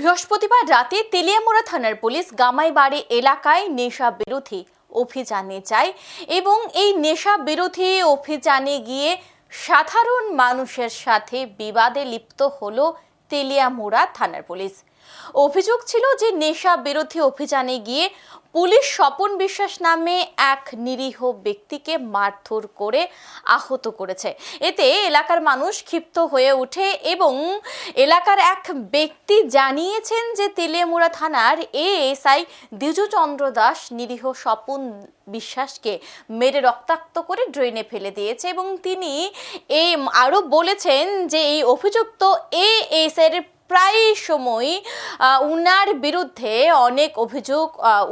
বৃহস্পতিবার রাতে তেলিয়ামোড়া থানার পুলিশ গামাইবাড়ি এলাকায় নেশা বিরোধী অভিযানে যায় এবং এই নেশা বিরোধী অভিযানে গিয়ে সাধারণ মানুষের সাথে বিবাদে লিপ্ত হলো তেলিয়ামোড়া থানার পুলিশ। অভিযোগ ছিল যে নেশা বিরোধী অভিযানে গিয়ে পুলিশ স্বপন বিশ্বাস নামে এক নিরীহ ব্যক্তিকে মারধর করে আহত করেছে। এতে এলাকার মানুষ ক্ষিপ্ত হয়ে ওঠে এবং এলাকার এক ব্যক্তি জানিয়েছেন যে তেলিয়ামুড়া থানার এএসআই দ্বিজুচন্দ্র দাস নিরীহ স্বপন বিশ্বাসকে মেরে রক্তাক্ত করে ড্রেনে ফেলে দিয়েছে এবং তিনি এ আরও বলেছেন যে এই অভিযুক্ত এএসের প্রায় সময় উনার বিরুদ্ধে অনেক অভিযোগ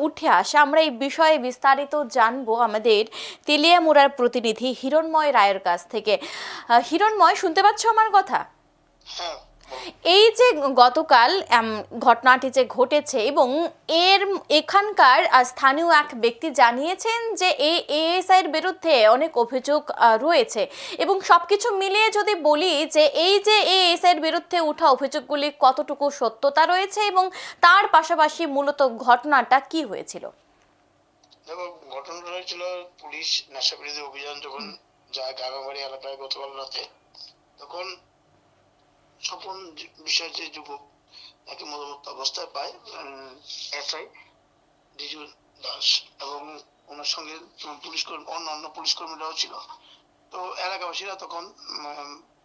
উঠে আসে। আমরা এই বিষয়ে বিস্তারিত জানব আমাদের তেলিয়ামুড়ার প্রতিনিধি হিরণময় রায়ের কাছ থেকে। হিরণময়, শুনতে পাচ্ছ আমার কথা? হ্যাঁ। এই যে গতকাল ঘটনাটি যে ঘটেছে এবং এর এখানকার স্থানীয় এক ব্যক্তি জানিয়েছেন যে এএসআই এর বিরুদ্ধে অনেক অভিযোগ রয়েছে এবং সবকিছু মিলিয়ে যদি বলি যে এই যে এএসআই এর বিরুদ্ধে ওঠা অভিযোগগুলি কতটুকু সত্যতা রয়েছে এবং তার পাশাপাশি মূলত ঘটনাটা কি হয়েছিল? ঘটনাটা হয়েছিল পুলিশ অভিযান যখন এলাকায় গতকাল রাতে, তখন বিষয় যে যুবক তাকে মদমত্ত অবস্থায় পায় এসআই ডিজু দাস এবং ওনার সঙ্গে পুলিশ কর্মী, অন্যান্য পুলিশ কর্মীরাও ছিল। তো এলাকাবাসীরা তখন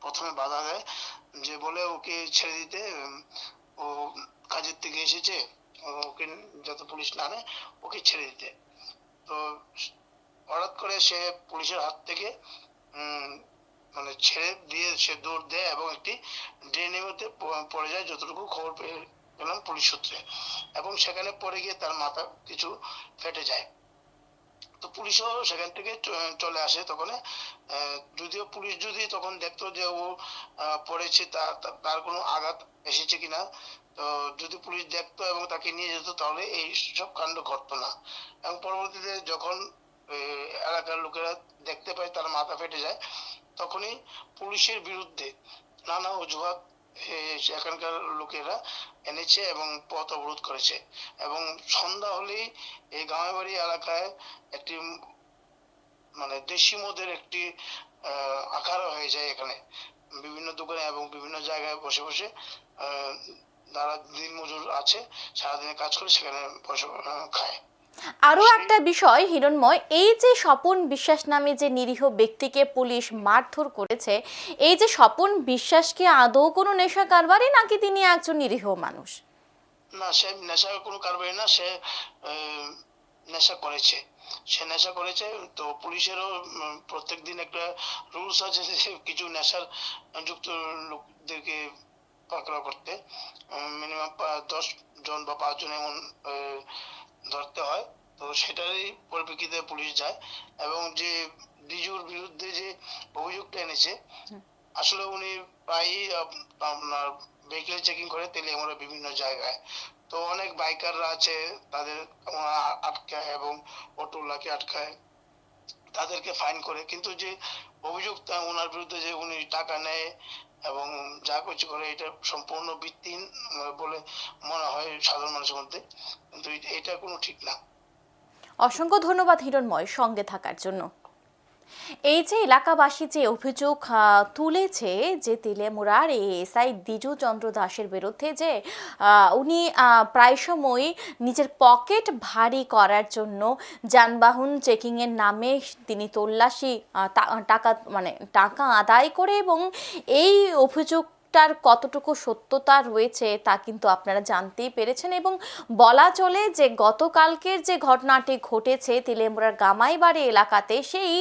প্রথমে বাধা দেয় যে বলে ওকে ছেড়ে দিতে ও কাজের থেকে এসেছে ওকে যাতে পুলিশ না নেয় ওকে ছেড়ে দিতে। তো হঠাৎ করে সে পুলিশের হাত থেকে মানে ছেড়ে দিয়ে সে দৌড় দেয় এবং একটি ড্রেনের মধ্যে পড়ে যায় যতটুকু খবর পেয়ে পেলাম পুলিশ সূত্রে। এবং সেখানে পড়ে গিয়ে তার মাথা কিছু ফেটে যায়। তো পুলিশও সেখান থেকে চলে আসে তখন। যদিও পুলিশ যদি তখন দেখতো যে ও পড়েছে তার কোনো আঘাত এসেছে কিনা, তো যদি পুলিশ দেখতো এবং তাকে নিয়ে যেত তাহলে এই সব কাণ্ড ঘটতো না। এবং পরবর্তীতে যখন এলাকার লোকেরা দেখতে পায় তার মাথা ফেটে যায় তখনই পুলিশের বিরুদ্ধে নানা অজুহাত এ, সেখানকার লোকেরা এনেছে এবং পথ অবরোধ করেছে। এবং সন্ধ্যা হলেই এই গাঁওবাড়ি এলাকায় একটি মানে দেশি মদের একটি আহ, আকারও হয়ে যায় এখানে। বিভিন্ন দোকানে এবং বিভিন্ন জায়গায় বসে বসে আহ, দিন মজুর আছে সারাদিনে কাজ করে সেখানে বসে খায়। আরও একটা বিষয়, হিরণময়, এই যে স্বপন বিশ্বাস নামে যে নিরীহ ব্যক্তিকে পুলিশ মারধর করেছে, এই যে স্বপন বিশ্বাসকে আদৌ কোনো নেশা কারবারি নাকি তিনি একজন নিরীহ মানুষ? না, সে নেশার কোনো না, সে নেশা করেছে। সে নেশা করেছে, তো পুলিশেরও প্রত্যেক দিন একটা রুলস আছে কিছু নেশার যুক্ত লোকদেরকে করতে। মিনিমাম দশ জন বা পাঁচ জন এমন ধরতে হয়। তো সেটারই পরিপ্রেক্ষিতে পুলিশ যায় এবং যে ডিজুর বিরুদ্ধে যে অভিযোগটা এনেছে আসলে উনি প্রায়ই আপনার ভেহিকেল চেকিং করে তেলিয়ামুড়া বিভিন্ন জায়গায়। তো অনেক বাইকাররা আছে তাদের আটকায় এবং অটোলাকে আটকায় তাদেরকে ফাইন করে। কিন্তু যে অভিযোগ ওনার বিরুদ্ধে যে উনি টাকা নেয় এবং যা কিছু করে এটা সম্পূর্ণ ভিত্তিহীন বলে মনে হয় সাধারণ মানুষের মধ্যে। কিন্তু এটা- কোনো ঠিক না। অসংখ্য ধন্যবাদ হিরণময় সঙ্গে থাকার জন্য। এই যে এলাকাবাসী যে অভিযোগ তুলেছে যে তিলেমুরার এসআই দ্বিজু চন্দ্র দাসের বিরুদ্ধে যে উনি প্রায় সময় নিজের পকেট ভারী করার জন্য যানবাহন চেকিংয়ের নামে তিনি তল্লাশি টাকা মানে টাকা আদায় করে এবং এই অভিযোগ টার কতটুকু সত্যতা রয়েছে তা কিন্তু আপনারা জানতেই পেরেছেন এবং বলা চলে যে গতকালকের যে ঘটনাটি ঘটেছে তিলেমুড়ার গামাইবাড়ি এলাকাতে, সেই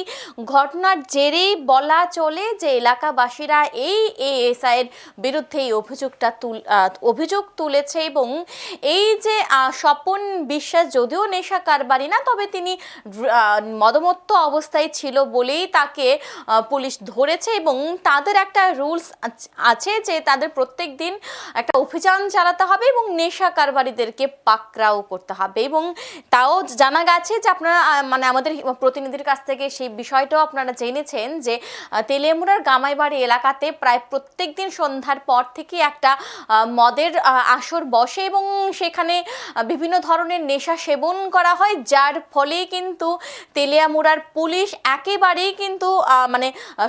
ঘটনার জেরেই বলা চলে যে এলাকাবাসীরা এই এএসআই এর বিরুদ্ধে এই অভিযোগটা তুল অভিযোগ তুলেছে এবং এই যে স্বপন বিশ্বাস যদিও নেশা কারবারি না, তবে তিনি মদমত্ত অবস্থায় ছিল বলেই তাকে পুলিশ ধরেছে এবং তাদের একটা রুলস আছে যে তাদের প্রত্যেক দিন একটা অভিযান চালাতে হবে এবং নেশা কারবারিদেরকে পাকড়াও করতে হবে। এবং তাও জানা গেছে যে আপনারা মানে আমাদের প্রতিনিধির কাছ থেকে সেই বিষয়টাও আপনারা জেনেছেন যে আহ, তেলিয়ামুড়ার গামাইবাড়ি এলাকাতে প্রায় প্রত্যেক দিন সন্ধ্যার পর থেকে একটা মদের আসর বসে এবং সেখানে বিভিন্ন ধরনের নেশা সেবন করা হয়। যার ফলে কিন্তু তেলিয়ামুড়ার পুলিশ একেবারেই কিন্তু মানে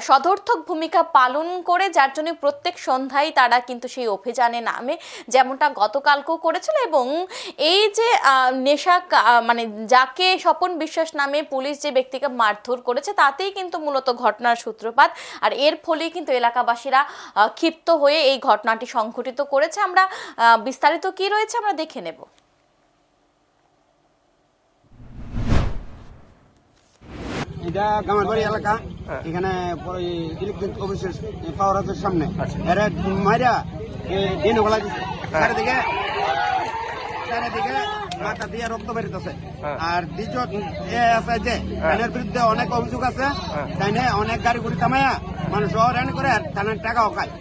সদর্থক ভূমিকা পালন করে যার জন্য প্রত্যেক সন্ধ্যায় তারা কিন্তু সেই অভিযানে নামে, যেমনটা গতকালকেও করেছিল এবং এই যে নেশা মানে যাকে স্বপন বিশ্বাস নামে পুলিশ যে ব্যক্তিকে মারধর করেছে, তাতেই কিন্তু মূলত ঘটনার সূত্রপাত। আর এর ফলেই কিন্তু এলাকাবাসীরা ক্ষিপ্ত হয়ে এই ঘটনাটি সংঘটিত করেছে। আমরা বিস্তারিত কি রয়েছে আমরা দেখে নেব। এটা গামারবাড়ি এলাকা। এখানে পরে ইলেকট্রিক অফিসের পাওয়ার হাউসের সামনে। এরা মাইরা দিন ওগুলা চারিদিকে চারিদিকে মাথা দিয়ে রক্ত বেরিতেছে আর দ্বিতীয় এ আছে যে তাইনের বিরুদ্ধে অনেক অভিযোগ আছে। তাইনে অনেক গাড়ি গুড়ি থামাইয়া মানুষ করে আর টাকাও খায়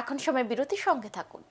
এখন সময় বিরতির সঙ্গে থাকুন।